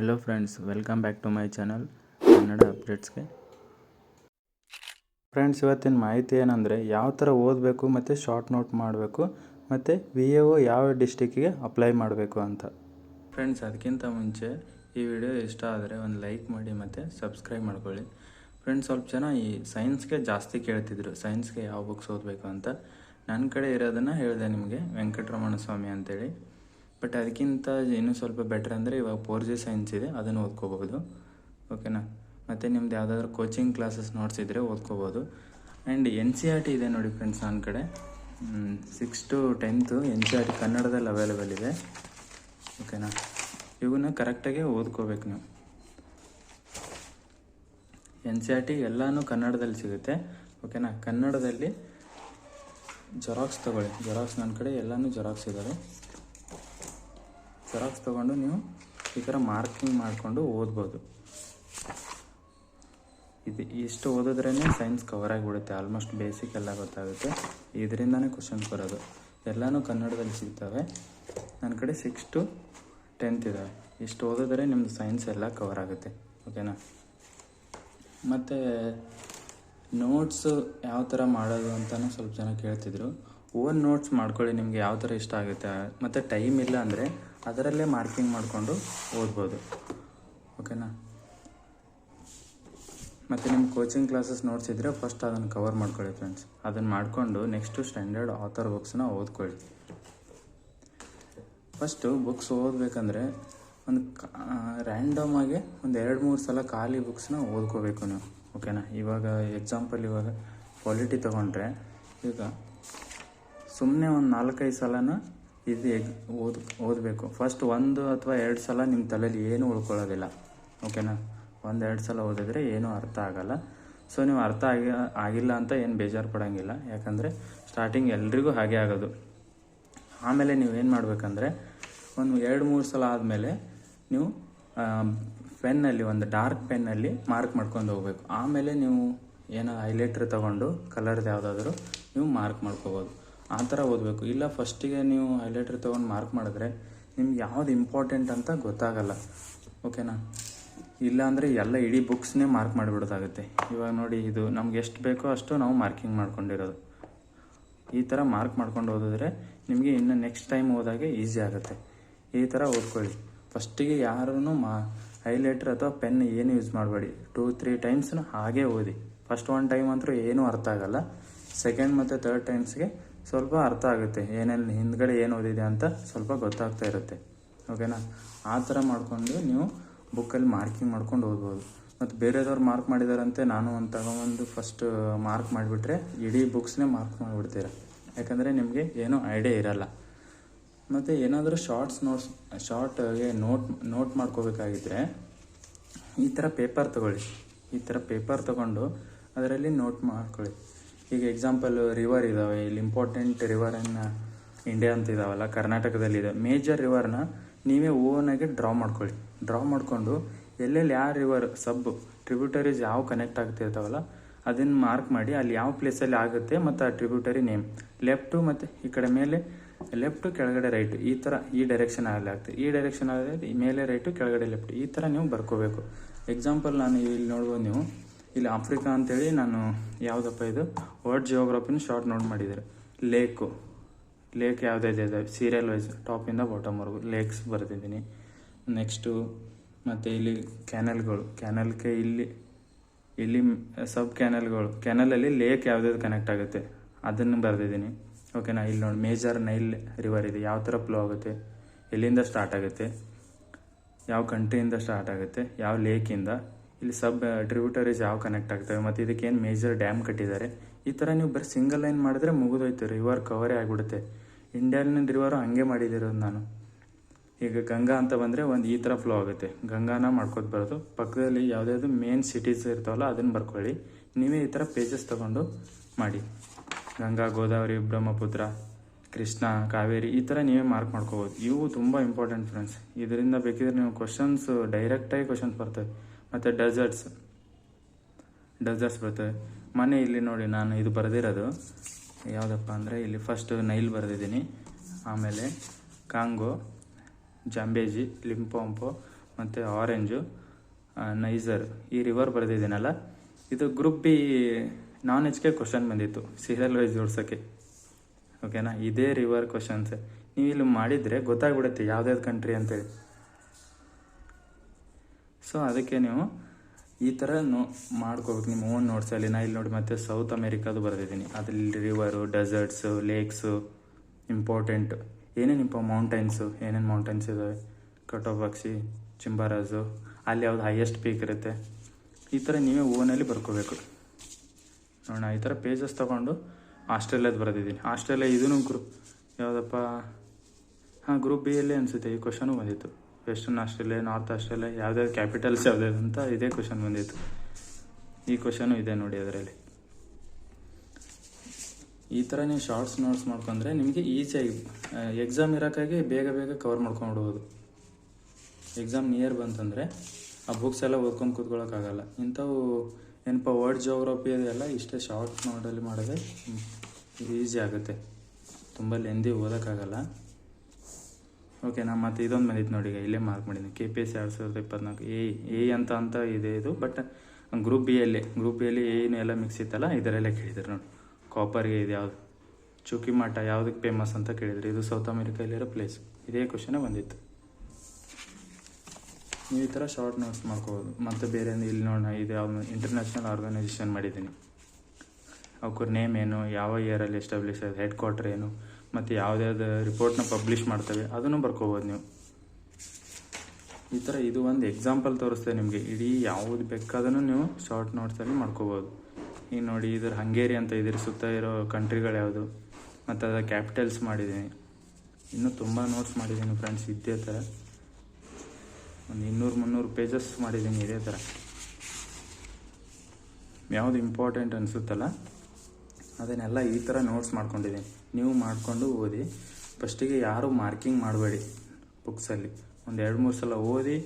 Hello friends welcome back to my channel Kannada ಅಪ್ಡೇಟ್ಸ್ಗೆ friends ಇವತ್ತಿನ ಮಾಹಿತಿ ಏನಂದರೆ, ಯಾವ ಥರ ಓದಬೇಕು ಮತ್ತು ಶಾರ್ಟ್ ನೋಟ್ ಮಾಡಬೇಕು ಮತ್ತು ವಿ ಎ ಒ ಯಾವ ಡಿಸ್ಟಿಕ್ಕಿಗೆ ಅಪ್ಲೈ ಮಾಡಬೇಕು ಅಂತ. ಫ್ರೆಂಡ್ಸ್ ಅದಕ್ಕಿಂತ ಮುಂಚೆ ಈ ವಿಡಿಯೋ ಇಷ್ಟ ಆದರೆ ಒಂದು ಲೈಕ್ ಮಾಡಿ ಮತ್ತು ಸಬ್ಸ್ಕ್ರೈಬ್ ಮಾಡ್ಕೊಳ್ಳಿ. ಫ್ರೆಂಡ್ಸ್ ಸ್ವಲ್ಪ ಜನ ಈ ಸೈನ್ಸ್ಗೆ ಜಾಸ್ತಿ ಕೇಳ್ತಿದ್ರು ಸೈನ್ಸ್ಗೆ ಯಾವ ಬುಕ್ಸ್ ಓದಬೇಕು ಅಂತ. ನನ್ನ ಕಡೆ ಇರೋದನ್ನು ಹೇಳಿದೆ ನಿಮಗೆ, ವೆಂಕಟರಮಣ ಸ್ವಾಮಿ ಅಂತೇಳಿ. ಬಟ್ ಅದಕ್ಕಿಂತ ಇನ್ನೂ ಸ್ವಲ್ಪ ಬೆಟ್ರ್ ಅಂದರೆ ಇವಾಗ ಫೋರ್ ಜಿ ಸೈನ್ಸ್ ಇದೆ, ಅದನ್ನು ಓದ್ಕೋಬೋದು ಓಕೆನಾ ಮತ್ತು ನಿಮ್ದು ಯಾವುದಾದ್ರು ಕೋಚಿಂಗ್ ಕ್ಲಾಸಸ್ ನೋಟ್ಸ್ ಇದ್ದರೆ ಓದ್ಕೋಬೋದು and N C R T ಇದೆ ನೋಡಿ ಫ್ರೆಂಡ್ಸ್ ನನ್ನ ಕಡೆ. Six to tenth N C R T ಕನ್ನಡದಲ್ಲಿ ಅವೈಲೇಬಲ್ ಇದೆ. ಓಕೆನಾ ಇವನ್ನ ಕರೆಕ್ಟಾಗಿ ಓದ್ಕೋಬೇಕು ನೀವು. ಎನ್ ಸಿ ಆರ್ ಟಿ ಎಲ್ಲನೂ ಕನ್ನಡದಲ್ಲಿ ಸಿಗುತ್ತೆ. ಓಕೆನಾ ಕನ್ನಡದಲ್ಲಿ ಜೆರಾಕ್ಸ್ ತೊಗೊಳ್ಳಿ. ಜೆರಾಕ್ಸ್ ನನ್ನ ಕಡೆ ಎಲ್ಲನೂ ಜೆರಾಕ್ಸ್ ಇದ್ದಾವೆ ಜೆರಾಕ್ಸ್ ತೊಗೊಂಡು ನೀವು ಈ ಥರ ಮಾರ್ಕಿಂಗ್ ಮಾಡಿಕೊಂಡು ಓದ್ಬೋದು. ಇದು ಇಷ್ಟು ಓದಿದ್ರೇ ಸೈನ್ಸ್ ಕವರ್ ಆಗಿಬಿಡುತ್ತೆ. ಆಲ್ಮೋಸ್ಟ್ ಬೇಸಿಕ್ ಎಲ್ಲ ಗೊತ್ತಾಗುತ್ತೆ. ಇದರಿಂದನೇ ಕ್ವಶನ್ಸ್ ಬರೋದು. ಎಲ್ಲನೂ ಕನ್ನಡದಲ್ಲಿ ಸಿಗ್ತವೆ. ನನ್ನ ಕಡೆ ಸಿಕ್ಸ್ ಟು ಟೆಂತ್ ಇದ್ದಾವೆ ಇಷ್ಟು ಓದಿದ್ರೆ ನಿಮ್ಮದು ಸೈನ್ಸ್ ಎಲ್ಲ ಕವರ್ ಆಗುತ್ತೆ. ಓಕೆನಾ ಮತ್ತು ನೋಟ್ಸು ಯಾವ ಥರ ಮಾಡೋದು ಅಂತಲೂ ಸ್ವಲ್ಪ ಜನ ಕೇಳ್ತಿದ್ರು. ಓನ್ ನೋಟ್ಸ್ ಮಾಡ್ಕೊಳ್ಳಿ. ನಿಮಗೆ ಯಾವ ಥರ ಇಷ್ಟ ಆಗುತ್ತೆ. ಮತ್ತು ಟೈಮ್ ಇಲ್ಲ ಅಂದರೆ ಅದರಲ್ಲೇ ಮಾರ್ಕಿಂಗ್ ಮಾಡಿಕೊಂಡು ಓದ್ಬೋದು. ಓಕೆನಾ ಮತ್ತು ನಿಮ್ಮ ಕೋಚಿಂಗ್ ಕ್ಲಾಸಸ್ ನೋಟ್ಸ್ ಇದ್ದರೆ ಫಸ್ಟ್ ಅದನ್ನು ಕವರ್ ಮಾಡ್ಕೊಳ್ಳಿ ಫ್ರೆಂಡ್ಸ್ ಅದನ್ನು ಮಾಡಿಕೊಂಡು ನೆಕ್ಸ್ಟು ಸ್ಟ್ಯಾಂಡರ್ಡ್ ಆಥರ್ ಬುಕ್ಸ್ನ ಓದ್ಕೊಳ್ಳಿ. ಫಸ್ಟು ಬುಕ್ಸ್ ಓದಬೇಕಂದ್ರೆ ಒಂದು ರ್ಯಾಂಡಮ್ ಆಗಿ ಒಂದು ಎರಡು ಮೂರು ಸಲ ಖಾಲಿ ಬುಕ್ಸ್ನ ಓದ್ಕೋಬೇಕು ನೀವು. ಓಕೆನಾ ಇವಾಗ ಎಕ್ಸಾಂಪಲ್ ಇವಾಗ ಕ್ವಾಲಿಟಿ ತೊಗೊಂಡ್ರೆ ಈಗ ಸುಮ್ಮನೆ ಒಂದು ನಾಲ್ಕೈದು ಸಲನ ಇದು ಓದ್, ಓದಬೇಕು? ಫಸ್ಟ್ ಒಂದು ಅಥವಾ ಎರಡು ಸಲ ನಿಮ್ಮ ತಲೆಯಲ್ಲಿ ಏನೂ ಉಳ್ಕೊಳ್ಳೋದಿಲ್ಲ ಓಕೆನಾ ಒಂದು ಎರಡು ಸಲ ಓದಿದ್ರೆ ಏನೂ ಅರ್ಥ ಆಗಲ್ಲ. ಸೊ ನೀವು ಅರ್ಥ ಆಗಿ, ಆಗಿಲ್ಲ ಅಂತ ಏನು ಬೇಜಾರು ಪಡೋಂಗಿಲ್ಲ. ಯಾಕಂದರೆ ಸ್ಟಾರ್ಟಿಂಗ್ ಎಲ್ರಿಗೂ ಹಾಗೆ ಆಗೋದು. ಆಮೇಲೆ ನೀವು ಏನು ಮಾಡಬೇಕಂದ್ರೆ, ಒಂದು ಎರಡು, ಮೂರು ಸಲ ಆದಮೇಲೆ ನೀವು ಪೆನ್ನಲ್ಲಿ ಒಂದು ಡಾರ್ಕ್ ಪೆನ್ನಲ್ಲಿ ಮಾರ್ಕ್ ಮಾಡ್ಕೊಂಡು ಹೋಗ್ಬೇಕು. ಆಮೇಲೆ ನೀವು ಏನೋ ಹೈಲೈಟ್ರ್ ತೊಗೊಂಡು ಕಲರ್ದು ಯಾವುದಾದ್ರೂ ನೀವು ಮಾರ್ಕ್ ಮಾಡ್ಕೋಬೋದು. ಆ ಥರ ಓದಬೇಕು. ಇಲ್ಲ, ಫಸ್ಟಿಗೆ ನೀವು ಹೈಲೈಟರ್ ತೊಗೊಂಡು ಮಾರ್ಕ್ ಮಾಡಿದ್ರೆ ನಿಮ್ಗೆ ಯಾವ್ದು ಇಂಪಾರ್ಟೆಂಟ್ ಅಂತ ಗೊತ್ತಾಗಲ್ಲ. ಓಕೆನಾ ಇಲ್ಲ ಅಂದರೆ ಎಲ್ಲ ಇಡೀ ಬುಕ್ಸ್ನೇ ಮಾರ್ಕ್ ಮಾಡಿಬಿಡೋದಾಗುತ್ತೆ. ಇವಾಗ ನೋಡಿ, ಇದು ನಮ್ಗೆ ಎಷ್ಟು ಬೇಕೋ ಅಷ್ಟು ನಾವು ಮಾರ್ಕಿಂಗ್ ಮಾಡ್ಕೊಂಡಿರೋದು. ಈ ಥರ ಮಾರ್ಕ್ ಮಾಡ್ಕೊಂಡು ಓದಿದ್ರೆ ನಿಮಗೆ ಇನ್ನು ನೆಕ್ಸ್ಟ್ ಟೈಮ್ ಓದಾಗೆ ಈಸಿ ಆಗುತ್ತೆ. ಈ ಥರ ಓದ್ಕೊಳ್ಳಿ. ಫಸ್ಟಿಗೆ ಯಾರೂ ಮಾ ಹೈಲೈಟ್ರ್ ಅಥವಾ ಪೆನ್ ಏನು ಯೂಸ್ ಮಾಡಬೇಡಿ. ಟೂ ತ್ರೀ ಟೈಮ್ಸ್ನ ಹಾಗೆ ಓದಿ. ಫಸ್ಟ್ ಒನ್ ಟೈಮ್ ಅಂತೂ ಏನೂ ಅರ್ಥ ಆಗಲ್ಲ. ಸೆಕೆಂಡ್ ಮತ್ತು ತರ್ಡ್ ಟೈಮ್ಸ್ಗೆ ಸ್ವಲ್ಪ ಅರ್ಥ ಆಗುತ್ತೆ, ಏನೇನು ಹಿಂದ್ಗಡೆ ಏನು ಓದಿದೆ ಅಂತ ಸ್ವಲ್ಪ ಗೊತ್ತಾಗ್ತಾ ಇರುತ್ತೆ. ಓಕೆನಾ? ಆ ಥರ ಮಾಡಿಕೊಂಡು ನೀವು ಬುಕ್ಕಲ್ಲಿ ಮಾರ್ಕಿಂಗ್ ಮಾಡ್ಕೊಂಡು ಓದ್ಬೋದು. ಮತ್ತು ಬೇರೆದವ್ರು ಮಾರ್ಕ್ ಮಾಡಿದಾರಂತೆ, ನಾನು ಒಂದು ತಗೊಂಬಂದು ಫಸ್ಟ್ ಮಾರ್ಕ್ ಮಾಡಿಬಿಟ್ರೆ ಇಡೀ ಬುಕ್ಸ್ನೇ ಮಾರ್ಕ್ ಮಾಡಿಬಿಡ್ತೀರ. ಯಾಕಂದರೆ ನಿಮಗೆ ಏನೂ ಐಡಿಯಾ ಇರಲ್ಲ. ಮತ್ತು ಏನಾದರೂ ಶಾರ್ಟ್ಸ್ ನೋಟ್ಸ್, ಶಾರ್ಟ್ಗೆ ನೋಟ್ ನೋಟ್ ಮಾಡ್ಕೋಬೇಕಾಗಿದ್ದರೆ ಈ ಥರ ಪೇಪರ್ ತಗೊಳ್ಳಿ. ಈ ಥರ ಪೇಪರ್ ತಗೊಂಡು ಅದರಲ್ಲಿ ನೋಟ್ ಮಾಡ್ಕೊಳ್ಳಿ. ಈಗ ಎಕ್ಸಾಂಪಲ್ ರಿವರ್ ಇದ್ದಾವೆ ಇಲ್ಲಿ ಇಂಪಾರ್ಟೆಂಟ್ ರಿವರ್ ರಿವರನ್ನು ಇಂಡಿಯಾ ಅಂತ ಇದಾವಲ್ಲ ಕರ್ನಾಟಕದಲ್ಲಿದೆ ಮೇಜರ್ ರಿವರ್ನ ನೀವೇ ಓನಾಗಿ ಡ್ರಾ ಮಾಡ್ಕೊಳ್ಳಿ. ಡ್ರಾ ಮಾಡಿಕೊಂಡು ಎಲ್ಲೆಲ್ಲಿ ಯಾವ ರಿವರ್ ಸಬ್ ಟ್ರಿಬ್ಯೂಟರೀಸ್ ಯಾವ ಕನೆಕ್ಟ್ ಆಗ್ತಿರ್ತಾವಲ್ಲ ಅದನ್ನು ಮಾರ್ಕ್ ಮಾಡಿ ಅಲ್ಲಿ ಯಾವ ಪ್ಲೇಸಲ್ಲಿ ಆಗುತ್ತೆ ಮತ್ತು ಆ ಟ್ರಿಬ್ಯೂಟರಿ ನೇಮ್ ಲೆಫ್ಟು ಮತ್ತು ಈ ಕಡೆ ಮೇಲೆ ಲೆಫ್ಟು ಕೆಳಗಡೆ ರೈಟ್ ಈ ಥರ ಈ ಡೈರೆಕ್ಷನ್ ಆಗಲಿ ಆಗ್ತದೆ. ಈ ಡೈರೆಕ್ಷನ್ ಆಗಲಿ ಮೇಲೆ ರೈಟು ಕೆಳಗಡೆ ಲೆಫ್ಟ್ ಈ ಥರ ನೀವು ಬರ್ಕೋಬೇಕು. ಎಕ್ಸಾಂಪಲ್ ನಾನು ಇಲ್ಲಿ ನೋಡ್ಬೋದು ನೀವು. ಇಲ್ಲಿ ಆಫ್ರಿಕಾ ಅಂತೇಳಿ ನಾನು ಯಾವುದಪ್ಪ ಇದು? ವರ್ಲ್ಡ್ ಜಿಯೋಗ್ರಫಿನ ಶಾರ್ಟ್ ನೋಟ್ ಮಾಡಿದ್ದಾರೆ. ಲೇಕು ಲೇಕ್ ಯಾವುದಿದೆ ಇದೆ ಸೀರಿಯಲ್ ವೈಸ್ ಟಾಪಿಂದ ಬಾಟಮ್ವರೆಗೂ ಲೇಕ್ಸ್ ಬರೆದಿದ್ದೀನಿ. ನೆಕ್ಸ್ಟು ಮತ್ತು ಇಲ್ಲಿ ಕ್ಯಾನಲ್ಗಳು ಕ್ಯಾನಲ್ಗೆ ಇಲ್ಲಿ ಇಲ್ಲಿ ಸಬ್ ಕ್ಯಾನಲ್ಗಳು ಕ್ಯಾನಲಲ್ಲಿ ಲೇಕ್ ಯಾವ್ದಾದ್ರು ಕನೆಕ್ಟ್ ಆಗುತ್ತೆ. ಅದನ್ನು ಬರೆದಿದ್ದೀನಿ. ಓಕೆನಾ ಇಲ್ಲಿ ನೋಡಿ ಮೇಜರ್ ನೈಲ್ ರಿವರ್ ಇದೆ. ಯಾವ ಥರ ಫ್ಲೋ ಆಗುತ್ತೆ? ಎಲ್ಲಿಂದ ಸ್ಟಾರ್ಟ್ ಆಗುತ್ತೆ? ಯಾವ ಕಂಟ್ರಿಯಿಂದ ಸ್ಟಾರ್ಟ್ ಆಗುತ್ತೆ? ಯಾವ ಲೇಕಿಂದ ಇಲ್ಲಿ ಸಬ್ ಟ್ರಿಬ್ಯೂಟರೀಸ್ ಯಾವ ಕನೆಕ್ಟ್ ಆಗ್ತವೆ, ಮತ್ತು ಇದಕ್ಕೇನು ಮೇಜರ್ ಡ್ಯಾಮ್ ಕಟ್ಟಿದ್ದಾರೆ, ಈ ಥರ ನೀವು ಬರೀ ಸಿಂಗಲ್ ಲೈನ್ ಮಾಡಿದ್ರೆ ಮುಗಿದೋಯ್ತು ರಿವರ್ ಕವರೇ ಆಗಿಬಿಡುತ್ತೆ. ಇಂಡಿಯಾಲಿನ ರಿವರು ಹಂಗೆ ಮಾಡಿದಿರೋದು ನಾನು. ಈಗ ಗಂಗಾ ಅಂತ ಬಂದರೆ ಒಂದು ಈ ಥರ ಫ್ಲೋ ಆಗುತ್ತೆ. ಗಂಗಾನ ಮಾಡ್ಕೋತ ಬರೋದು. ಪಕ್ಕದಲ್ಲಿ ಯಾವುದ್ಯಾವುದು ಮೇನ್ ಸಿಟೀಸ್ ಇರ್ತಾವಲ್ಲ ಅದನ್ನು ಬರ್ಕೊಳ್ಳಿ. ನೀವೇ ಈ ಥರ ಪೇಜಸ್ ತೊಗೊಂಡು ಮಾಡಿ. ಗಂಗಾ, ಗೋದಾವರಿ, ಬ್ರಹ್ಮಪುತ್ರ, ಕೃಷ್ಣ, ಕಾವೇರಿ, ಈ ಥರ ನೀವೇ ಮಾರ್ಕ್ ಮಾಡ್ಕೋಬೋದು. ಇವು ತುಂಬ ಇಂಪಾರ್ಟೆಂಟ್ ಫ್ರೆಂಡ್ಸ್ ಇದರಿಂದ ಬೇಕಿದ್ರೆ ನೀವು ಕ್ವಶನ್ಸ್ ಡೈರೆಕ್ಟಾಗಿ ಕ್ವಶನ್ಸ್ ಬರ್ತವೆ. ಮತ್ತು ಡೆಸರ್ಟ್ಸ್ ಡೆಸರ್ಟ್ಸ್ ಬರ್ತವೆ ಮನೆ ಇಲ್ಲಿ ನೋಡಿ ನಾನು ಇದು ಬರೆದಿರೋದು. ಯಾವುದಪ್ಪ ಅಂದರೆ ಇಲ್ಲಿ ಫಸ್ಟು ನೈಲ್ ಬರೆದಿದ್ದೀನಿ. ಆಮೇಲೆ ಕಾಂಗೋ ಜಾಂಬೇಜಿ ಲಿಂಪೋಂಪೋ ಮತ್ತು ಆರೆಂಜು ನೈಸರ್ ಈ ರಿವರ್ ಬರೆದಿದ್ದೀನಲ್ಲ. ಇದು ಗ್ರೂಪ್ ಬಿ ನಾನ್ ವೆಜ್ಗೆ ಕ್ವಶನ್ ಬಂದಿತ್ತು. ಸೀರಿಯಲ್ ವೈಸ್ ಜೋಡ್ಸೋಕ್ಕೆ. ಓಕೆನಾ ಇದೇ ರಿವರ್ ಕ್ವಶನ್ಸ್ ನೀವು ಇಲ್ಲಿ ಮಾಡಿದರೆ ಗೊತ್ತಾಗ್ಬಿಡುತ್ತೆ ಯಾವ್ದಾವ್ದು ಕಂಟ್ರಿ ಅಂತೇಳಿ. ಸೊ ಅದಕ್ಕೆ ನೀವು ಈ ಥರ ನೋ ಮಾಡ್ಕೋಬೇಕು. ನಿಮ್ಮ ಓನ್ ನೋಟ್ಸಲ್ಲಿ ನಾ ಇಲ್ಲಿ ನೋಡಿ ಮತ್ತೆ ಸೌತ್ ಅಮೇರಿಕಾದು ಬರೆದಿದ್ದೀನಿ. ಅದ್ರಲ್ಲಿ ರಿವರು ಡೆಸರ್ಟ್ಸು ಲೇಕ್ಸು ಇಂಪಾರ್ಟೆಂಟ್ ಏನೇನು ಇಂಪ ಮೌಂಟೈನ್ಸು ಏನೇನು ಮೌಂಟೈನ್ಸ್ ಇದ್ದಾವೆ ಕಟೋಬಾಕ್ಸಿ ಚಿಂಬಾರಾಜು ಅಲ್ಲಿ ಯಾವ್ದು ಹೈಯೆಸ್ಟ್ ಪೀಕ್ ಇರುತ್ತೆ? ಈ ಥರ ನೀವೇ ಓನಲ್ಲಿ ಬರ್ಕೋಬೇಕು. ನೋಡೋಣ, ಈ ಥರ ಪೇಜಸ್ ತೊಗೊಂಡು ಆಸ್ಟ್ರೇಲಿಯಾದ ಬರೆದಿದ್ದೀನಿ. ಆಸ್ಟ್ರೇಲಿಯಾ ಇದೂ ಗ್ರೂಪ್ ಯಾವುದಪ್ಪ? ಹಾಂ ಗ್ರೂಪ್ ಬಿ ಅಲ್ಲೇ ಅನಿಸುತ್ತೆ. ಈ ಕ್ವಶನು ಬಂದಿತ್ತು. ವೆಸ್ಟರ್ನ್ ಆಸ್ಟ್ರೇಲಿಯಾ ನಾರ್ತ್ ಆಸ್ಟ್ರೇಲಿಯಾ ಯಾವ್ದಾವ್ದು ಕ್ಯಾಪಿಟಲ್ಸ್ ಯಾವ್ದಾದ್ರು ಅಂತ ಇದೇ ಕ್ವಶನ್ ಬಂದಿತ್ತು. ಈ ಕ್ವಶನು ಇದೆ ನೋಡಿ ಅದರಲ್ಲಿ. ಈ ಥರ ನೀವು ಶಾರ್ಟ್ಸ್ ನೋಟ್ಸ್ ಮಾಡ್ಕೊಂಡ್ರೆ ನಿಮಗೆ ಈಸಿಯಾಗಿ ಎಕ್ಸಾಮ್ ಇರೋಕ್ಕಾಗಿ ಬೇಗ ಬೇಗ ಕವರ್ ಮಾಡ್ಕೊಂಡ್ಬಿಡ್ಬೋದು ಎಕ್ಸಾಮ್ ನಿಯರ್ ಬಂತಂದರೆ ಆ ಬುಕ್ಸ್ ಎಲ್ಲ ಓದ್ಕೊಂಡು ಕೂತ್ಕೊಳ್ಳೋಕ್ಕಾಗಲ್ಲ ಇಂಥವು ಏನಪ್ಪ ವರ್ಡ್ ಜೋಗ್ರಫಿ ಅದೆಲ್ಲ ಇಷ್ಟೇ ಶಾರ್ಟ್ ಹ್ಮ್, ಇದು ಈಸಿ ಆಗುತ್ತೆ. ತುಂಬ ಲೆಂದಿ ಓದೋಕ್ಕಾಗಲ್ಲ. ಓಕೆ ನಾ ಮತ್ತೆ ಇದೊಂದು ಬಂದಿತ್ತು ನೋಡಿ ಈಗ ಇಲ್ಲೇ ಮಾರ್ಕ್ ಮಾಡಿದ್ದೀನಿ. ಕೆ ಪಿ ಎಸ್ ಎರಡು ಸಾವಿರದ ಇಪ್ಪತ್ನಾಲ್ಕು ಎ ಎ ಅಂತ ಅಂತ ಇದೆ ಇದು ಬಟ್ ಗ್ರೂಪ್ ಬಿ ಅಲ್ಲಿ ಗ್ರೂಪ್ ಬಿ ಅಲ್ಲಿ ಏನು ಎಲ್ಲ ಮಿಕ್ಸ್ ಇತ್ತಲ್ಲ, ಇದರಲ್ಲೇ ಕೇಳಿದ್ರು ನೋಡಿ. ಕಾಪರ್ಗೆ ಇದು ಯಾವುದು? ಮಠ ಯಾವುದಕ್ಕೆ ಫೇಮಸ್ ಅಂತ ಕೇಳಿದ್ರು. ಇದು ಸೌತ್ ಅಮೇರಿಕಲ್ಲಿರೋ ಪ್ಲೇಸ್ ಇದೇ ಕ್ವಶನೇ ಬಂದಿತ್ತು. ನೀವು ಈ ಥರ ಶಾರ್ಟ್ ನೋಟ್ಸ್ ಮಾಡ್ಕೋಬೋದು. ಮತ್ತು ಬೇರೆ ಇಲ್ಲಿ ನೋಡೋಣ, ಇದು ಯಾವ್ದು ಇಂಟರ್ನ್ಯಾಷನಲ್ ಆರ್ಗನೈಸೇಷನ್ ಮಾಡಿದ್ದೀನಿ. ಅವ್ರ ನೇಮ್ ಏನು, ಯಾವ ಇಯರಲ್ಲಿ ಎಸ್ಟಾಬ್ಲಿಷ್ ಆಗಿದೆ ಹೆಡ್ ಕ್ವಾರ್ಟರ್ ಏನು? ಮತ್ತು ಯಾವುದ್ಯಾವ್ದು ರಿಪೋರ್ಟ್ನ ಪಬ್ಲಿಷ್ ಮಾಡ್ತವೆ, ಅದನ್ನು ಬರ್ಕೋಬೋದು ನೀವು. ಈ ಥರ ಇದು ಒಂದು ಎಕ್ಸಾಂಪಲ್ ತೋರಿಸ್ತೇವೆ ನಿಮಗೆ. ಇಡೀ ಯಾವುದು ಬೇಕಾದನ್ನು ನೀವು ಶಾರ್ಟ್ ನೋಟ್ಸಲ್ಲಿ ಮಾಡ್ಕೋಬೋದು. ಈಗ ನೋಡಿ, ಇದ್ರ ಹಂಗೇರಿ ಅಂತ ಇದ್ರ ಸುತ್ತ ಇರೋ ಕಂಟ್ರಿಗಳು ಯಾವುದು? ಮತ್ತು ಅದರ ಕ್ಯಾಪಿಟಲ್ಸ್ ಮಾಡಿದ್ದೀನಿ ಇನ್ನೂ ತುಂಬ ನೋಟ್ಸ್ ಮಾಡಿದ್ದೀನಿ ಫ್ರೆಂಡ್ಸ್ ಇದೇ ಥರ ಒಂದು ಇನ್ನೂರು ಮುನ್ನೂರು ಪೇಜಸ್ ಮಾಡಿದ್ದೀನಿ ಇದೇ ಥರ ಯಾವುದು ಇಂಪಾರ್ಟೆಂಟ್ ಅನಿಸುತ್ತಲ್ಲ, ಅದನ್ನೆಲ್ಲ ಈ ಥರ ನೋಟ್ಸ್ ಮಾಡ್ಕೊಂಡಿದ್ದೀನಿ ನೀವು ಮಾಡಿಕೊಂಡು ಓದಿ. ಫಸ್ಟಿಗೆ ಯಾರು ಮಾರ್ಕಿಂಗ್ ಮಾಡಬೇಡಿ ಬುಕ್ಸಲ್ಲಿ. ಒಂದು ಎರಡು ಮೂರು ಸಲ ಓದಿ,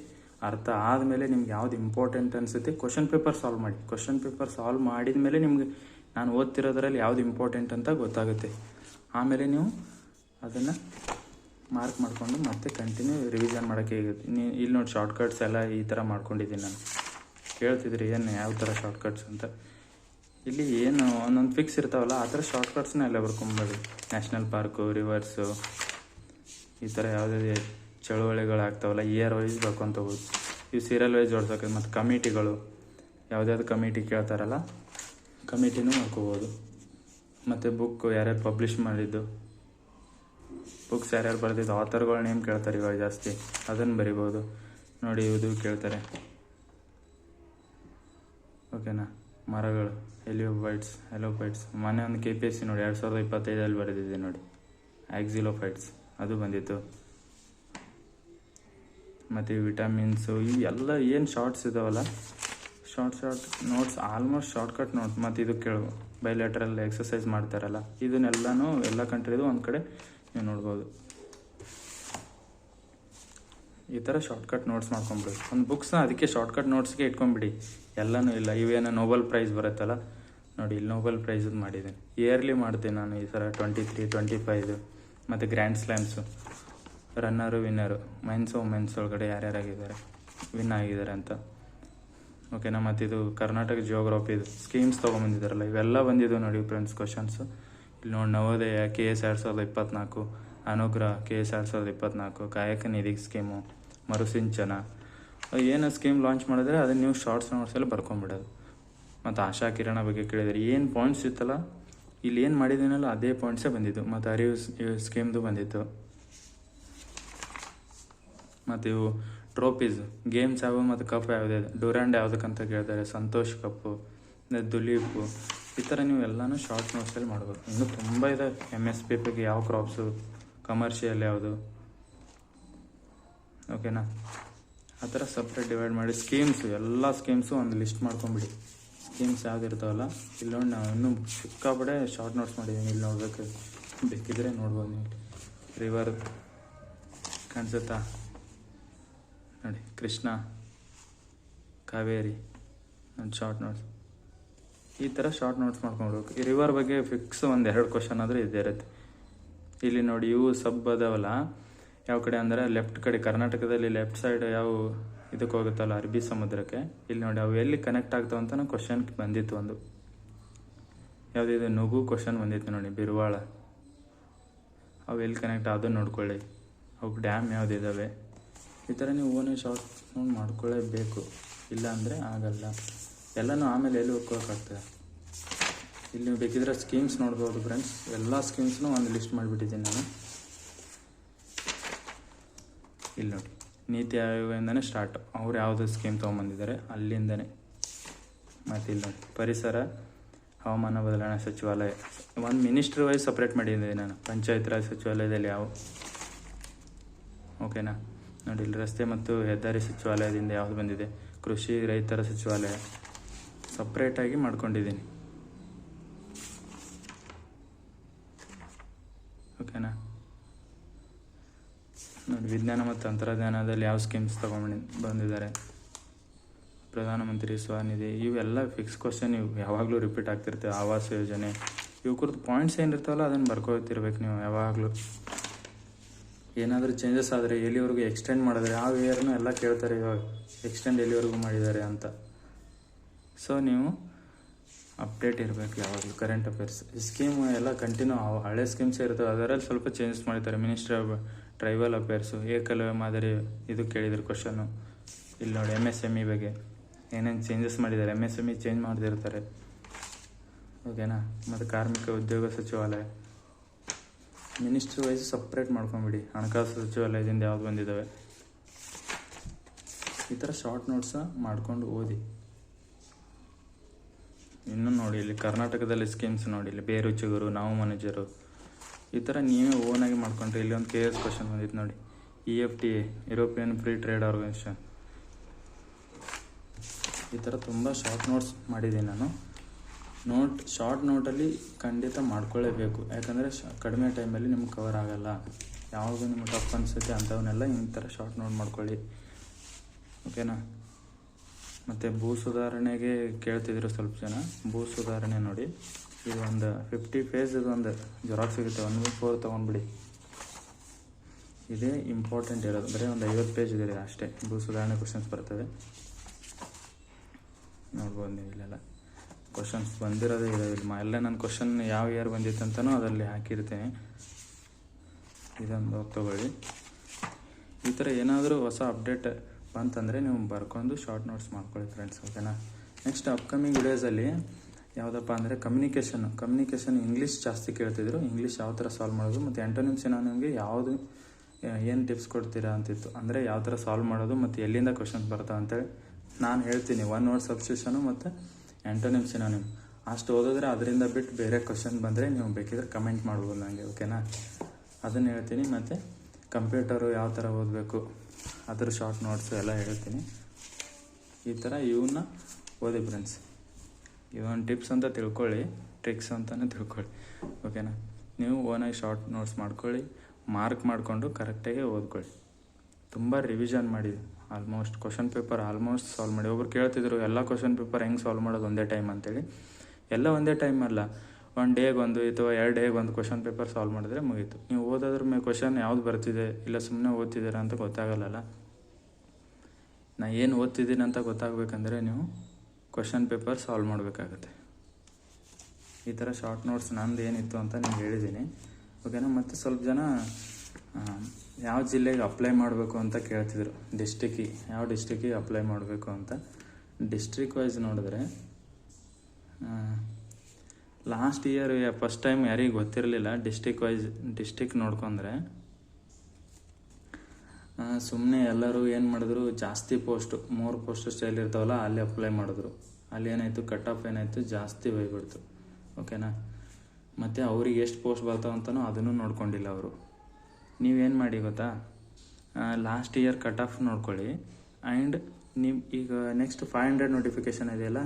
ಅರ್ಥ ಆದಮೇಲೆ ನಿಮ್ಗೆ ಯಾವ್ದು ಇಂಪಾರ್ಟೆಂಟ್ ಅನಿಸುತ್ತೆ ಕ್ವಶನ್ ಪೇಪರ್ ಸಾಲ್ವ್ ಮಾಡಿ. ಕ್ವಶನ್ ಪೇಪರ್ ಸಾಲ್ವ್ ಮಾಡಿದ ಮೇಲೆ ನಿಮ್ಗೆ ನಾನು ಓದ್ತಿರೋದ್ರಲ್ಲಿ ಯಾವ್ದು ಇಂಪಾರ್ಟೆಂಟ್ ಅಂತ ಗೊತ್ತಾಗುತ್ತೆ. ಆಮೇಲೆ ನೀವು ಅದನ್ನು ಮಾರ್ಕ್ ಮಾಡಿಕೊಂಡು ಮತ್ತೆ ಕಂಟಿನ್ಯೂ ರಿವಿಷನ್ ಮಾಡೋಕ್ಕೆ ಇಲ್ಲಿ ನೋಡಿ ಶಾರ್ಟ್ಕಟ್ಸ್ ಎಲ್ಲ ಈ ಥರ ಮಾಡ್ಕೊಂಡಿದ್ದೀನಿ ನಾನು. ಕೇಳ್ತಿದ್ರಿ ಏನು, ಯಾವ ಥರ ಶಾರ್ಟ್ಕಟ್ಸ್ ಅಂತ. ಇಲ್ಲಿ ಏನು, ಒಂದೊಂದು ಫಿಕ್ಸ್ ಇರ್ತಾವಲ್ಲ, ಆ ಥರ ಶಾರ್ಟ್ಕಟ್ಸ್ನ ಎಲ್ಲ ಬರ್ಕೊಂಬೇಡಿ ನ್ಯಾಷನಲ್ ಪಾರ್ಕು ರಿವರ್ಸು ಈ ಥರ ಯಾವುದೇ ಚಳುವಳಿಗಳಾಗ್ತಾವಲ್ಲ ಇಯರ್ ವೈಸ್ ಬರ್ಕೊಂತ ಹೋಗೋದು ಇವು ಸೀರಿಯಲ್ ವೈಸ್ ಜೋಡ್ಸೋಕೆ ಮತ್ತು ಕಮಿಟಿಗಳು ಯಾವುದ್ಯಾವ್ದು ಕಮಿಟಿ ಕೇಳ್ತಾರಲ್ಲ ಕಮಿಟಿನೂ ಮಾಡ್ಕೋಬೋದು. ಮತ್ತು ಬುಕ್ ಯಾರ್ಯಾರು ಪಬ್ಲಿಷ್ ಮಾಡಿದ್ದು ಬುಕ್ಸ್ ಯಾರ್ಯಾರು ಬರೆದಿದ್ದು ಆಥರ್ಗಳ ನೇಮ್ ಕೇಳ್ತಾರೆ ಇವಾಗ ಜಾಸ್ತಿ. ಅದನ್ನು ಬರಿಬೋದು. ನೋಡಿ ಇದು ಕೇಳ್ತಾರೆ. ಓಕೆನಾ ಮರಗಳು. ಎಲಿಯೋಫೈಟ್ಸ್ ಎಲೋಫೈಟ್ಸ್ ಮೊನ್ನೆ ಒಂದು ಕೆ ಪಿ ಎಸ್ ಸಿ ನೋಡಿ, ಎರಡು ಸಾವಿರದ ಇಪ್ಪತ್ತೈದಲ್ಲಿ ಬರೆದಿದೆ ನೋಡಿ. ಆಕ್ಸಿಲೋಫೈಟ್ಸ್ ಅದು ಬಂದಿತ್ತು. ಮತ್ತು ವಿಟಮಿನ್ಸು ಈ ಎಲ್ಲ ಏನು ಶಾರ್ಟ್ಸ್ ಇದಾವಲ್ಲ? Short short notes almost shortcut note ಮತ್ತು ಇದು ಕೇಳು ಬೈಲ್ಯಾಟ್ರಲ್ ಎಕ್ಸಸೈಸ್ ಮಾಡ್ತಾರಲ್ಲ, ಇದನ್ನೆಲ್ಲನೂ ಎಲ್ಲ ಕಂಟ್ರಿದು ಒಂದು ಕಡೆ ನೀವು ನೋಡ್ಬೋದು. ಈ ಥರ ಶಾರ್ಟ್ಕಟ್ ನೋಟ್ಸ್ ಮಾಡ್ಕೊಂಬಿಡಿ ಒಂದು ಬುಕ್ಸ್ನ ಅದಕ್ಕೆ ಶಾರ್ಟ್ಕಟ್ ನೋಟ್ಸ್ಗೆ ಇಟ್ಕೊಂಬಿಡಿ ಎಲ್ಲನೂ ಇಲ್ಲ, ಇವೇನೋ ನೋಬಲ್ ಪ್ರೈಸ್ ಬರುತ್ತಲ್ಲ ನೋಡಿ, ಇಲ್ಲಿ ನೋಬೆಲ್ ಪ್ರೈಸದು ಮಾಡಿದ್ದೀನಿ. ಇಯರ್ಲಿ ಮಾಡ್ತೀನಿ ನಾನು ಈ ಥರ ಟ್ವೆಂಟಿ ತ್ರೀ ಟ್ವೆಂಟಿ ಫೈದು ಮತ್ತು grand slams runner winner men's women's ಒಳಗಡೆ ಯಾರ್ಯಾರಾಗಿದ್ದಾರೆ? ವಿನ್ ಆಗಿದ್ದಾರೆ ಅಂತ. ಓಕೆನಾ ಮತ್ತು ಇದು ಕರ್ನಾಟಕ ಜಿಯೋಗ್ರಫಿದು ಸ್ಕೀಮ್ಸ್ ತೊಗೊಂಬಂದಿದ್ದಾರಲ್ಲ, ಇವೆಲ್ಲ ಬಂದಿದ್ದು ನೋಡಿ ಫ್ರೆಂಡ್ಸ್ ಕ್ವಶನ್ಸು ಇಲ್ಲಿ ನೋಡಿ, ನವೋದಯ ಕೆ ಎಸ್ ಎರಡು ಸಾವಿರದ ಇಪ್ಪತ್ತ್ನಾಲ್ಕು ಅನುಗ್ರಹ ಕೆ ಎಸ್ ಎರಡು ಸಾವಿರದ ಇಪ್ಪತ್ತ್ನಾಲ್ಕು ಕಾಯಕ ನಿಧಿ ಸ್ಕೀಮು ಮರುಸಿಂಚನ. ಏನು ಸ್ಕೀಮ್ ಲಾಂಚ್ ಮಾಡಿದ್ರೆ ಅದನ್ನ ನೀವು ಶಾರ್ಟ್ಸ್ ನೋಟ್ಸಲ್ಲಿ ಬರ್ಕೊಂಬಿಡೋದು ಮತ್ತು ಆಶಾ ಕಿರಣ ಬಗ್ಗೆ ಕೇಳಿದರೆ, ಏನು ಪಾಯಿಂಟ್ಸ್ ಇತ್ತಲ್ಲ? ಇಲ್ಲಿ ಏನು ಮಾಡಿದ್ದೀನಲ್ಲ ಅದೇ ಪಾಯಿಂಟ್ಸೇ ಬಂದಿದ್ದು. ಮತ್ತು ಅರಿವು ಸ್ಕೀಮ್ದು ಬಂದಿತ್ತು. ಮತ್ತು ಇವು ಟ್ರೋಫೀಸ್ ಗೇಮ್ಸ್ ಯಾವ ಮತ್ತು ಕಪ್ ಯಾವುದೇ ಡ್ಯೂರಾಂಡ್ ಯಾವುದಕ್ಕಂತ ಕೇಳ್ತಾರೆ, ಸಂತೋಷ್ ಕಪ್ಪು ದುಲೀಪು, ಈ ಥರ ನೀವು ಎಲ್ಲನೂ ಶಾರ್ಟ್ ನೋಟ್ಸಲ್ಲಿ ಮಾಡ್ಬೋದು ಇನ್ನೂ ತುಂಬ ಇದೆ. ಎಂ ಎಸ್ ಪಿ ಪಿಗೆ ಯಾವ ಕ್ರಾಪ್ಸು ಕಮರ್ಷಿಯಲ್ ಯಾವುದು? ಓಕೆನಾ ಆ ಥರ ಸಪ್ರೇಟ್ ಡಿವೈಡ್ ಮಾಡಿ ಸ್ಕೀಮ್ಸು ಎಲ್ಲ ಸ್ಕೀಮ್ಸು ಒಂದು ಲಿಸ್ಟ್ ಮಾಡ್ಕೊಂಬಿಡಿ. ಸ್ಕೀಮ್ಸ್ ಯಾವ್ದು ಇರ್ತಾವಲ್ಲ ಇಲ್ಲಿ ನೋಡಿ ನಾವು ಇನ್ನೂ ಸಿಕ್ಕಾಪಡೆ ಶಾರ್ಟ್ ನೋಟ್ಸ್ ಮಾಡಿದ್ದೀನಿ ಇಲ್ಲಿ ನೋಡ್ಬೇಕು. ಬೇಕಿದ್ರೆ ನೋಡ್ಬೋದು ನೀವು. ರಿವರ್ ಕಾಣಿಸುತ್ತಾ? ನೋಡಿ, ಕೃಷ್ಣ, ಕಾವೇರಿ ಒಂದು ಶಾರ್ಟ್ ನೋಟ್ಸ್ ಈ ಥರ ಶಾರ್ಟ್ ನೋಟ್ಸ್ ಮಾಡ್ಕೊಂಡ್ಬಿಡ್ಬೇಕು ಈ ರಿವರ್ ಬಗ್ಗೆ ಫಿಕ್ಸ್ ಒಂದು ಎರಡು ಕ್ವಶನ್ ಆದರೂ ಇದ್ದೇ ಇರುತ್ತೆ. ಇಲ್ಲಿ ನೋಡಿ, ಇವು ಸಬ್ ಅದಾವಲ್ಲ ಯಾವ ಕಡೆ ಅಂದರೆ ಲೆಫ್ಟ್ ಕಡೆ, ಕರ್ನಾಟಕದಲ್ಲಿ ಲೆಫ್ಟ್ ಸೈಡ್ ಯಾವ ಇದಕ್ಕೆ ಹೋಗುತ್ತಲ್ಲ ಅರಬ್ಬಿ ಸಮುದ್ರಕ್ಕೆ. ಇಲ್ಲಿ ನೋಡಿ, ಅವು ಎಲ್ಲಿ ಕನೆಕ್ಟ್ ಆಗ್ತಾವ ಅಂತ ಕ್ವಶನ್ ಬಂದಿತ್ತು ಒಂದು. ಯಾವುದಿದೆ ನುಗು ಕ್ವಶನ್ ಬಂದಿತ್ತು ನೋಡಿ, ಬಿರುವಾಳ. ಅವು ಎಲ್ಲಿ ಕನೆಕ್ಟ್ ಅದನ್ನು ನೋಡ್ಕೊಳ್ಳಿ. ಅವಕ್ಕೆ ಡ್ಯಾಮ್ ಯಾವುದಿದ್ದಾವೆ ಈ ಥರ ನೀವು ಓನೇ ಶಾರ್ಟ್ ನೋಡಿ ಮಾಡ್ಕೊಳ್ಳೇಬೇಕು ಇಲ್ಲ ಅಂದರೆ ಆಗಲ್ಲ. ಎಲ್ಲನೂ ಆಮೇಲೆ ಎಲ್ಲಿ ಹೋಗ್ಕೋಕ್ಕಾಗ್ತದೆ ಇಲ್ಲಿ ನೀವು ಬೇಕಿದ್ರೆ ಸ್ಕೀಮ್ಸ್ ನೋಡ್ಬೋದು ಫ್ರೆಂಡ್ಸ್ ಎಲ್ಲ ಸ್ಕೀಮ್ಸ್ನು ಒಂದು ಲಿಸ್ಟ್ ಮಾಡಿಬಿಟ್ಟಿದ್ದೀನಿ ನಾನು. ಇಲ್ಲಿ ನೋಡಿ. ನೀತಿ ಆಯೋಗದಿಂದನೇ ಸ್ಟಾರ್ಟ್ ಅವ್ರು ಯಾವುದೋ ಸ್ಕೀಮ್ ತೊಗೊಂಬಂದಿದ್ದಾರೆ, ಅಲ್ಲಿಂದನೇ. ಮತ್ತು ಇಲ್ಲ ಪರಿಸರ, ಹವಾಮಾನ ಬದಲಾವಣೆ ಸಚಿವಾಲಯ. ಒಂದು ಮಿನಿಸ್ಟ್ರ್ ವೈಸ್ ಸಪ್ರೇಟ್ ಮಾಡಿದ್ದೀನಿ ನಾನು. ಪಂಚಾಯತ್ ರಾಜ್ ಸಚಿವಾಲಯದಲ್ಲಿ ಯಾವ ಓಕೆನಾ ನೋಡಿ, ಇಲ್ಲಿ ರಸ್ತೆ ಮತ್ತು ಹೆದ್ದಾರಿ ಸಚಿವಾಲಯದಿಂದ ಯಾವುದು ಬಂದಿದೆ? ಕೃಷಿ, ರೈತರ ಸಚಿವಾಲಯ. ಸಪ್ರೇಟಾಗಿ ಮಾಡ್ಕೊಂಡಿದ್ದೀನಿ ಓಕೆನಾ ನೋಡಿ, ವಿಜ್ಞಾನ ಮತ್ತು ತಂತ್ರಜ್ಞಾನದಲ್ಲಿ ಯಾವ ಸ್ಕೀಮ್ಸ್ ತೊಗೊಂಡು ಬಂದಿದ್ದಾರೆ. ಪ್ರಧಾನಮಂತ್ರಿ ಸ್ವನಿಧಿ ಇವೆಲ್ಲ ಫಿಕ್ಸ್ ಕ್ವಶನ್ ಇವು. ಯಾವಾಗಲೂ ರಿಪೀಟ್ ಆಗ್ತಿರ್ತೀವಿ. ಆವಾಸ್ ಯೋಜನೆ. ಇವು ಕುರಿತು ಪಾಯಿಂಟ್ಸ್ ಏನಿರ್ತಾವಲ್ಲ ಅದನ್ನು ಬರ್ಕೋತಿರ್ಬೇಕು ನೀವು ಯಾವಾಗಲೂ. ಏನಾದರೂ ಚೇಂಜಸ್ ಆದರೆ ಎಲ್ಲಿವರೆಗೂ ಎಕ್ಸ್ಟೆಂಡ್ ಮಾಡಿದ್ರೆ ಯಾವ ಇಯರ್ನು ಎಲ್ಲ ಕೇಳ್ತಾರೆ, ಇವಾಗ ಎಕ್ಸ್ಟೆಂಡ್ ಎಲ್ಲಿವರೆಗೂ ಮಾಡಿದ್ದಾರೆ ಅಂತ. ಸೊ ನೀವು ಅಪ್ಡೇಟ್ ಇರಬೇಕು ಯಾವಾಗಲೂ. ಕರೆಂಟ್ ಅಫೇರ್ಸ್ ಸ್ಕೀಮ್ ಎಲ್ಲ ಕಂಟಿನ್ಯೂ ಹಳೆ ಸ್ಕೀಮ್ಸ್ ಇರ್ತವೆ, ಅದರಲ್ಲಿ ಸ್ವಲ್ಪ ಚೇಂಜಸ್ ಮಾಡಿದ್ದಾರೆ. ಮಿನಿಸ್ಟ್ರಿ ಟ್ರೈಬಲ್ ಅಫೇರ್ಸು ಏಕಲವ್ಯ ಮಾದರಿ ಇದು ಕೇಳಿದ್ರು ಕ್ವಶನ್ನು ಇಲ್ಲಿ ನೋಡಿ ಎಂ ಎಸ್ ಎಂ ಇ ಬಗ್ಗೆ. ಏನೇನು ಚೇಂಜಸ್ ಮಾಡಿದ್ದಾರೆ? M S M E change ಮಾಡಿದಿರ್ತಾರೆ. ಓಕೆನಾ? ಮತ್ತು ಕಾರ್ಮಿಕ ಉದ್ಯೋಗ ಸಚಿವಾಲಯ. ಮಿನಿಸ್ಟ್ರಿ ವೈಸ್ ಸಪ್ರೇಟ್ ಮಾಡ್ಕೊಂಬಿಡಿ. ಹಣಕಾಸು ಸಚಿವಾಲಯದಿಂದ ಯಾವ್ದು ಬಂದಿದ್ದಾವೆ ಈ ಥರ ಶಾರ್ಟ್ ನೋಟ್ಸ ಮಾಡ್ಕೊಂಡು ಓದಿ. ಇನ್ನೂ ನೋಡಿ, ಇಲ್ಲಿ ಕರ್ನಾಟಕದಲ್ಲಿ ಸ್ಕೀಮ್ಸ್ ನೋಡಿ, ಇಲ್ಲಿ ಬೇರು ಚಿಗುರು ನಾವು ಮನುಜರು ಈ ಥರ ನೀವೇ ಓನಾಗಿ ಮಾಡ್ಕೊಂಡ್ರೆ ಇಲ್ಲಿ ಒಂದು ಕೆ ಎಸ್ ಕ್ವಶನ್ ಬಂದಿತ್ತು ನೋಡಿ. E F T A European Free Trade Organisation ಈ ಥರ ತುಂಬ ಶಾರ್ಟ್ ನೋಟ್ಸ್ ಮಾಡಿದ್ದೀನಿ ನಾನು. ನೋಟ್ ಶಾರ್ಟ್ ನೋಟಲ್ಲಿ ಖಂಡಿತ ಮಾಡ್ಕೊಳ್ಳೇಬೇಕು. ಯಾಕಂದರೆ ಶ, ಕಡಿಮೆ ಟೈಮಲ್ಲಿ ನಿಮ್ಗೆ ಕವರ್ ಆಗೋಲ್ಲ. ಯಾವುದು ನಿಮ್ಗೆ ಟಫ್ ಅನಿಸುತ್ತೆ ಅಂಥವನ್ನೆಲ್ಲ ಈ ಥರ ಶಾರ್ಟ್ ನೋಟ್ ಮಾಡ್ಕೊಳ್ಳಿ. ಓಕೆನಾ ಮತ್ತು ಭೂ ಸುಧಾರಣೆಗೆ ಕೇಳ್ತಿದ್ರು ಸ್ವಲ್ಪ ಜನ? ಭೂ ಸುಧಾರಣೆ ನೋಡಿ. ಇದು ಒಂದು ಫಿಫ್ಟಿ ಪೇಜ್ ಇದೊಂದು ಜೆರಾಕ್ಸ್ ಸಿಗುತ್ತೆ. ಒನ್ ವೀಕ್ ಫೋರ್ ತೊಗೊಂಡ್ಬಿಡಿ. ಇದೇ ಇಂಪಾರ್ಟೆಂಟ್ ಇರೋದು. ಬರೀ ಒಂದು ಐವತ್ತು ಪೇಜ್ ಇದೆ ಅಷ್ಟೇ. ಇದು ಸುಧಾರಣೆ ಕ್ವಶನ್ಸ್ ಬರ್ತವೆ. ನೋಡ್ಬೋದು ನೀವು ಇಲ್ಲೆಲ್ಲ. ಕ್ವಶನ್ಸ್ ಬಂದಿರೋದೇ ಇರೋದಿಲ್ಲ ಎಲ್ಲ ನನ್ನ ಕ್ವಶನ್ ಯಾವ ಇಯರ್ ಬಂದಿತ್ತು ಅಂತಲೂ ಅದರಲ್ಲಿ ಹಾಕಿರ್ತೀನಿ. ಇದೊಂದು ತಗೊಳ್ಳಿ. ಈ ಥರ ಏನಾದರೂ ಹೊಸ ಅಪ್ಡೇಟ್ ಬಂತಂದರೆ ನೀವು ಬರ್ಕೊಂಡು ಶಾರ್ಟ್ ನೋಟ್ಸ್ ಮಾಡ್ಕೊಳ್ಳಿ ಫ್ರೆಂಡ್ಸ್ ಓಕೆನಾ ನೆಕ್ಸ್ಟ್ ಅಪ್ಕಮಿಂಗ್ ವಿಡಿಯೋಸಲ್ಲಿ ಯಾವುದಪ್ಪ ಅಂದರೆ ಕಮ್ಯುನಿಕೇಷನ್ ಕಮ್ಯುನಿಕೇಷನ್ ಇಂಗ್ಲೀಷ್ ಜಾಸ್ತಿ ಕೇಳ್ತಿದ್ರು. ಇಂಗ್ಲೀಷ್ ಯಾವ ಥರ ಸಾಲ್ವ್ ಮಾಡೋದು ಮತ್ತು ಎಂಟೋನಿಮ್ಸ್ ಸಿನಾನಿಮ್ಗೆ ಯಾವುದು ಏನು ಟಿಪ್ಸ್ ಕೊಡ್ತೀರಾ ಅಂತಿತ್ತು? ಅಂದರೆ ಯಾವ ಥರ ಸಾಲ್ವ್ ಮಾಡೋದು ಮತ್ತು ಎಲ್ಲಿಂದ ಕ್ವಶನ್ಸ್ ಬರ್ತಾವೆ ಅಂತೇಳಿ ನಾನು ಹೇಳ್ತೀನಿ. ಒನ್ ವರ್ಡ್ ಸಬ್ಸ್ಟಿಟ್ಯೂಷನು ಮತ್ತು ಆ್ಯಂಟೋನಿಮ್ ಸಿನಾನಿಮ್ ಅಷ್ಟು ಓದಿದ್ರೆ ಅದರಿಂದ ಬಿಟ್ಟು ಬೇರೆ ಕ್ವಶನ್ ಬಂದರೆ ನೀವು ಬೇಕಿದ್ರೆ ಕಮೆಂಟ್ ಮಾಡ್ಬೋದು ನನಗೆ ಓಕೆನಾ ಅದನ್ನು ಹೇಳ್ತೀನಿ ಮತ್ತು ಕಂಪ್ಯೂಟರು ಯಾವ ಥರ ಓದಬೇಕು, ಅದ್ರ ಶಾರ್ಟ್ ನೋಟ್ಸು ಎಲ್ಲ ಹೇಳ್ತೀನಿ. ಈ ಥರ ಇವನ್ನ ಓದಿ ಫ್ರೆಂಡ್ಸ್ ಇವನ್ ಟಿಪ್ಸ್ ಅಂತ ತಿಳ್ಕೊಳ್ಳಿ ಟ್ರಿಕ್ಸ್ ಅಂತಲೇ ತಿಳ್ಕೊಳ್ಳಿ ಓಕೆನಾ ನೀವು ಓನಾಗಿ ಶಾರ್ಟ್ ನೋಟ್ಸ್ ಮಾಡ್ಕೊಳ್ಳಿ ಮಾರ್ಕ್ ಮಾಡಿಕೊಂಡು ಕರೆಕ್ಟಾಗಿ ಓದ್ಕೊಳ್ಳಿ. ತುಂಬ ರಿವಿಷನ್ ಮಾಡಿ almost question paper almost solve ಮಾಡಿ. ಒಬ್ರು ಕೇಳ್ತಿದ್ರು, ಎಲ್ಲ ಕ್ವಶನ್ ಪೇಪರ್ ಹೆಂಗೆ ಸಾಲ್ವ್ ಮಾಡೋದು ಒಂದೇ ಟೈಮ್ ಅಂತೇಳಿ. ಎಲ್ಲ ಒಂದೇ ಟೈಮ್ ಅಲ್ಲ ಒನ್ ಡೇಗೆ ಒಂದು ಅಥವಾ ಎರಡು ಡೇಗೆ ಒಂದು ಕ್ವಶನ್ ಪೇಪರ್ ಸಾಲ್ವ್ ಮಾಡಿದ್ರೆ ಮುಗೀತು. ನೀವು ಓದೋದ್ರ ಮೇಲೆ ಕ್ವಶನ್ ಯಾವ್ದು ಬರ್ತಿದೆ, ಇಲ್ಲ ಸುಮ್ಮನೆ ಓದ್ತಿದ್ದೀರಾ ಅಂತ ಗೊತ್ತಾಗಲ್ಲಲ್ಲ? ನಾ ಏನು ಓದ್ತಿದ್ದೀನಿ ಅಂತ ಗೊತ್ತಾಗಬೇಕಂದ್ರೆ ನೀವು ಕ್ವಶನ್ ಪೇಪರ್ ಸಾಲ್ವ್ ಮಾಡಬೇಕಾಗತ್ತೆ. ಈ ಥರ ಶಾರ್ಟ್ ನೋಟ್ಸ್ ನಂದು ಏನಿತ್ತು ಅಂತ ನಿಮ್ಗೆ ಹೇಳಿದ್ದೀನಿ ಓಕೆನಾ ಮತ್ತು ಸ್ವಲ್ಪ ಜನ ಯಾವ ಜಿಲ್ಲೆಗೆ ಅಪ್ಲೈ ಮಾಡಬೇಕು ಅಂತ ಕೇಳ್ತಿದ್ರು. ಡಿಸ್ಟಿಕ್ಕಿಗೆ ಯಾವ ಡಿಸ್ಟಿಕ್ಕಿಗೆ ಅಪ್ಲೈ ಮಾಡಬೇಕು ಅಂತ. ಡಿಸ್ಟ್ರಿಕ್ ವೈಸ್ ನೋಡಿದ್ರೆ ಲಾಸ್ಟ್ ಇಯರ್ ಫಸ್ಟ್ ಟೈಮ್ ಯಾರಿಗೆ ಗೊತ್ತಿರಲಿಲ್ಲ ಡಿಸ್ಟಿಕ್ ವೈಸ್ ಡಿಸ್ಟಿಕ್ ನೋಡ್ಕೊಂಡ್ರೆ ಸುಮ್ಮನೆ ಎಲ್ಲರೂ ಏನು ಮಾಡಿದ್ರು? ಜಾಸ್ತಿ ಪೋಸ್ಟು ಮೂರು ಪೋಸ್ಟ್ ಸ್ಟೈಲ್ ಇರ್ತಾವಲ್ಲ, ಅಲ್ಲಿ ಅಪ್ಲೈ ಮಾಡಿದ್ರು. ಅಲ್ಲಿ ಏನಾಯಿತು? ಕಟ್ ಆಫ್ ಏನಾಯಿತು? ಜಾಸ್ತಿ ಹೋಗ್ಬಿಡ್ತು. ಓಕೆನಾ ಮತ್ತು ಅವ್ರಿಗೆ ಎಷ್ಟು ಪೋಸ್ಟ್ ಬರ್ತಾವ ಅಂತನೂ ಅದನ್ನು ನೋಡ್ಕೊಂಡಿಲ್ಲ ಅವರು. ನೀವೇನು ಮಾಡಿ ಗೊತ್ತಾ? ಲಾಸ್ಟ್ ಇಯರ್ ಕಟ್ ಆಫ್ ನೋಡ್ಕೊಳ್ಳಿ. ಆ್ಯಂಡ್ ನಿಮ್ಮ ಈಗ ನೆಕ್ಸ್ಟ್ ಫೈವ್ ಹಂಡ್ರೆಡ್ ನೋಟಿಫಿಕೇಷನ್ ಇದೆಯಲ್ಲ,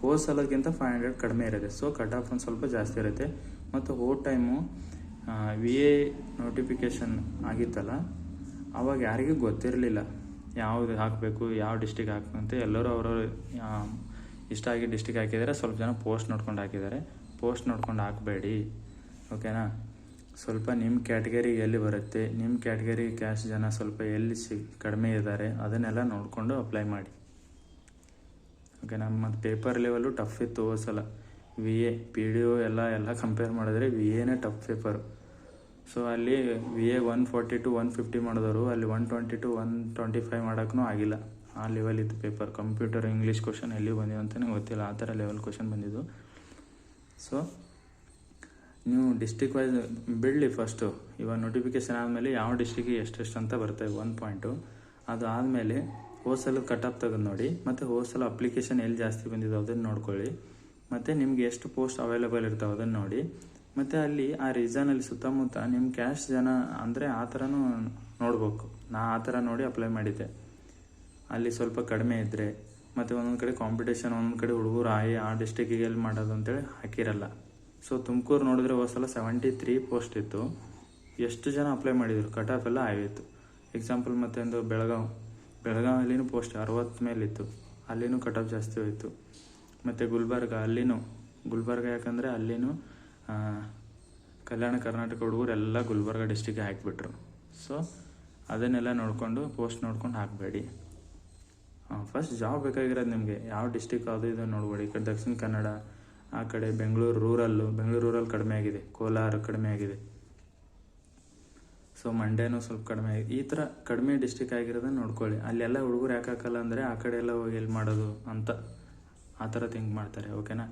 ಹೋದ ಸಲಕ್ಕಿಂತ ಫೈವ್ ಹಂಡ್ರೆಡ್ ಕಡಿಮೆ ಇರುತ್ತೆ. ಸೊ ಕಟ್ ಆಫ್ ಒಂದು ಸ್ವಲ್ಪ ಜಾಸ್ತಿ ಇರುತ್ತೆ. ಮತ್ತು ಹೋದ ಟೈಮು ವಿ ಎ ನೋಟಿಫಿಕೇಷನ್ ಆಗಿತ್ತಲ್ಲ ಅವಾಗ ಯಾರಿಗೂ ಗೊತ್ತಿರಲಿಲ್ಲ. ಯಾವುದು ಹಾಕಬೇಕು, ಯಾವ ಡಿಸ್ಟಿಕ್ ಹಾಕಬೇಕು ಅಂತ ಎಲ್ಲರೂ ಅವರವ್ರು ಇಷ್ಟ ಆಗಿ ಡಿಸ್ಟಿಕ್ ಹಾಕಿದ್ದಾರೆ ಸ್ವಲ್ಪ ಜನ ಪೋಸ್ಟ್ ನೋಡ್ಕೊಂಡು ಹಾಕಿದ್ದಾರೆ ಪೋಸ್ಟ್ ನೋಡ್ಕೊಂಡು ಹಾಕಬೇಡಿ. ಓಕೆನಾ ಸ್ವಲ್ಪ ನಿಮ್ಮ ಕ್ಯಾಟಗರಿಗೆ ಎಲ್ಲಿ ಬರುತ್ತೆ ನಿಮ್ಮ ಕ್ಯಾಟಗರಿ ಕ್ಯಾಶ್ ಜನ ಸ್ವಲ್ಪ ಎಲ್ಲಿ ಸಿ, ಕಡಿಮೆ ಇದ್ದಾರೆ ಅದನ್ನೆಲ್ಲ ನೋಡಿಕೊಂಡು ಅಪ್ಲೈ ಮಾಡಿ. ಓಕೆ ನಮ್ಮ ಮತ್ತು ಪೇಪರ್ ಲೆವೆಲು ಟಫ್ ಇತ್ತು ಹೋದ ಸಲ V A P D O ಎಲ್ಲ ಎಲ್ಲ ಕಂಪೇರ್ ಮಾಡಿದ್ರೆ ವಿ ಎನೇ ಟಫ್ ಪೇಪರು ಸೊ ಅಲ್ಲಿ V A one forty to one fifty ಮಾಡಿದವರು, ಅಲ್ಲಿ one twenty to one twenty five ಮಾಡೋಕ್ಕೂ ಆಗಿಲ್ಲ. ಆ ಲೆವೆಲ್ ಇತ್ತು ಪೇಪರ್ ಕಂಪ್ಯೂಟರ್ ಇಂಗ್ಲೀಷ್ ಕ್ವಶನ್ ಎಲ್ಲಿ ಬಂದಿದೆ ಅಂತಲೇ ಗೊತ್ತಿಲ್ಲ. ಆ ಥರ ಲೆವೆಲ್ ಕ್ವಶನ್ ಬಂದಿದ್ದು. ಸೊ ನೀವು ಡಿಸ್ಟಿಕ್ ವೈಸ್ ಬಿಡಲಿ ಫಸ್ಟು ಇವಾಗ ನೋಟಿಫಿಕೇಶನ್ ಆದಮೇಲೆ ಯಾವ ಡಿಸ್ಟಿಕ್ಕಿಗೆ ಎಷ್ಟೆಷ್ಟು ಅಂತ ಬರ್ತವೆ ಒನ್ ಪಾಯಿಂಟು ಅದು ಆದಮೇಲೆ ಹೋಸಲ ಕಟ್ ಆಫ್ ತೆಗೆದು ನೋಡಿ. ಮತ್ತು ಹೋಸಲ ಅಪ್ಲಿಕೇಶನ್ ಎಲ್ಲಿ ಜಾಸ್ತಿ ಬಂದಿದೆ ಅದನ್ನು ನೋಡ್ಕೊಳ್ಳಿ. ಮತ್ತು ನಿಮ್ಗೆ ಎಷ್ಟು ಪೋಸ್ಟ್ ಅವೈಲೇಬಲ್ ಇರ್ತಾವೆ ಅದನ್ನು ನೋಡಿ. ಮತ್ತು ಅಲ್ಲಿ ಆ ರೀಸನಲ್ಲಿ ಸುತ್ತಮುತ್ತ ನಿಮ್ಮ ಕ್ಯಾಶ್ ಜನ ಅಂದರೆ ಆ ಥರನೂ ನೋಡ್ಬೇಕು. ನಾ ಆ ಥರ ನೋಡಿ ಅಪ್ಲೈ ಮಾಡಿದ್ದೆ. ಅಲ್ಲಿ ಸ್ವಲ್ಪ ಕಡಿಮೆ ಇದ್ದರೆ ಮತ್ತು ಒಂದೊಂದು ಕಡೆ ಕಾಂಪಿಟೇಷನ್ ಒಂದೊಂದು ಕಡೆ ಹುಡುಗರು ಆಯಿ, ಆ ಡಿಸ್ಟಿಕ್ಕಿಗೆ ಎಲ್ಲಿ ಮಾಡೋದು ಅಂತೇಳಿ ಹಾಕಿರಲ್ಲ. ಸೊ ತುಮಕೂರು ನೋಡಿದ್ರೆ ಸಲ ಸೆವೆಂಟಿ ತ್ರೀ ಪೋಸ್ಟ್ ಇತ್ತು. ಎಷ್ಟು ಜನ ಅಪ್ಲೈ ಮಾಡಿದರು? ಕಟ್ ಆಫ್ ಎಲ್ಲ ಆಗಿತ್ತು ಎಕ್ಸಾಂಪಲ್ ಒಂದು ಬೆಳಗಾವ್. ಬೆಳಗಾವಲ್ಲಿನೂ ಪೋಸ್ಟ್ ಅರವತ್ತು ಮೇಲಿತ್ತು ಅಲ್ಲಿನೂ ಕಟ್ ಆಫ್ ಜಾಸ್ತಿ ಹೋಯಿತು. ಮತ್ತು ಗುಲ್ಬರ್ಗ ಅಲ್ಲಿನೂ, ಗುಲ್ಬರ್ಗ ಯಾಕಂದರೆ ಅಲ್ಲಿನೂ ಕಲ್ಯಾಣ ಕರ್ನಾಟಕ ಹುಡುಗರು ಎಲ್ಲ ಗುಲ್ಬರ್ಗ ಡಿಸ್ಟಿಕ್ಗೆ ಹಾಕಿಬಿಟ್ರು. ಸೊ ಅದನ್ನೆಲ್ಲ ನೋಡಿಕೊಂಡು ಪೋಸ್ಟ್ ನೋಡ್ಕೊಂಡು ಹಾಕಬೇಡಿ. ಫಸ್ಟ್ ಜಾಬ್ ಬೇಕಾಗಿರೋದು ನಿಮಗೆ. ಯಾವ ಡಿಸ್ಟಿಕ್ ಅದು ಇದು ನೋಡ್ಬೇಡಿ. ಈ ಕಡೆ ದಕ್ಷಿಣ ಕನ್ನಡ, ಆ ಕಡೆ ಬೆಂಗಳೂರು ರೂರಲ್ಲು ಬೆಂಗಳೂರು ರೂರಲ್ ಕಡಿಮೆ ಆಗಿದೆ. ಕೋಲಾರ ಕಡಿಮೆ ಆಗಿದೆ. ಸೊ ಮಂಡ್ಯನೂ ಸ್ವಲ್ಪ ಕಡಿಮೆ ಆಗಿದೆ ಈ ಥರ ಕಡಿಮೆ ಡಿಸ್ಟಿಕ್ ಆಗಿರೋದನ್ನ ನೋಡ್ಕೊಳ್ಳಿ. ಅಲ್ಲೆಲ್ಲ ಹುಡುಗರು ಯಾಕೆ ಹಾಕಲ್ಲ ಅಂದರೆ ಆ ಕಡೆ ಎಲ್ಲ ಹೋಗಿ ಎಲ್ಲಿ ಮಾಡೋದು ಅಂತ. ಆ ಥರ ಥಿಂಕ್ ಮಾಡ್ತಾರೆ ಓಕೆನಾ